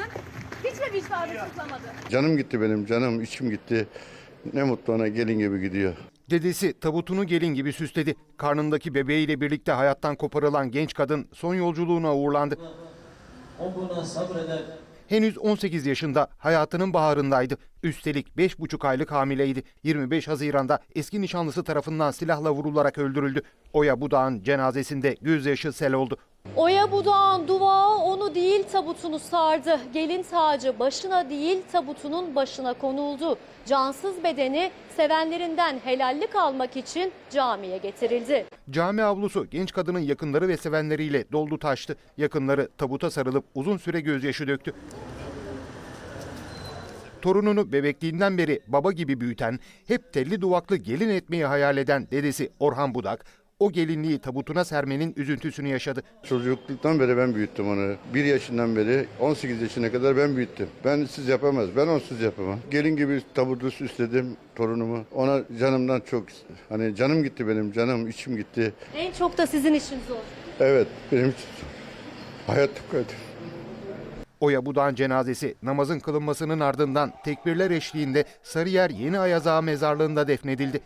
yaptın? Hiç mi vicdanı sızlamadı? Canım gitti benim canım içim gitti. Ne mutlu ona gelin gibi gidiyor. Dedesi tabutunu gelin gibi süsledi. Karnındaki bebeğiyle birlikte hayattan koparılan genç kadın son yolculuğuna uğurlandı. O buna sabreder. Henüz 18 yaşında hayatının baharındaydı. Üstelik 5,5 aylık hamileydi. 25 Haziran'da eski nişanlısı tarafından silahla vurularak öldürüldü. Oya Budağ'ın cenazesinde gözyaşı sel oldu. Oya budağın duvağı onu değil tabutunu sardı. Gelin tacı başına değil tabutunun başına konuldu. Cansız bedeni sevenlerinden helallik almak için camiye getirildi. Cami avlusu genç kadının yakınları ve sevenleriyle doldu taştı. Yakınları tabuta sarılıp uzun süre gözyaşı döktü. Torununu bebekliğinden beri baba gibi büyüten, hep telli duvaklı gelin etmeyi hayal eden dedesi Orhan Budak, o gelinliği tabutuna sermenin üzüntüsünü yaşadı. Çocukluktan beri ben büyüttüm onu. Bir yaşından beri 18 yaşına kadar ben büyüttüm. Ben siz yapamaz, ben onsuz yapamam. Gelin gibi tabutu süsledim torunumu. Ona canımdan çok, hani canım gitti benim, canım içim gitti. En çok da sizin için zor. Evet, benim için hayat kötü. Oya Budak'ın cenazesi namazın kılınmasının ardından tekbirler eşliğinde Sarıyer Yeni Ayazağı mezarlığında defnedildi.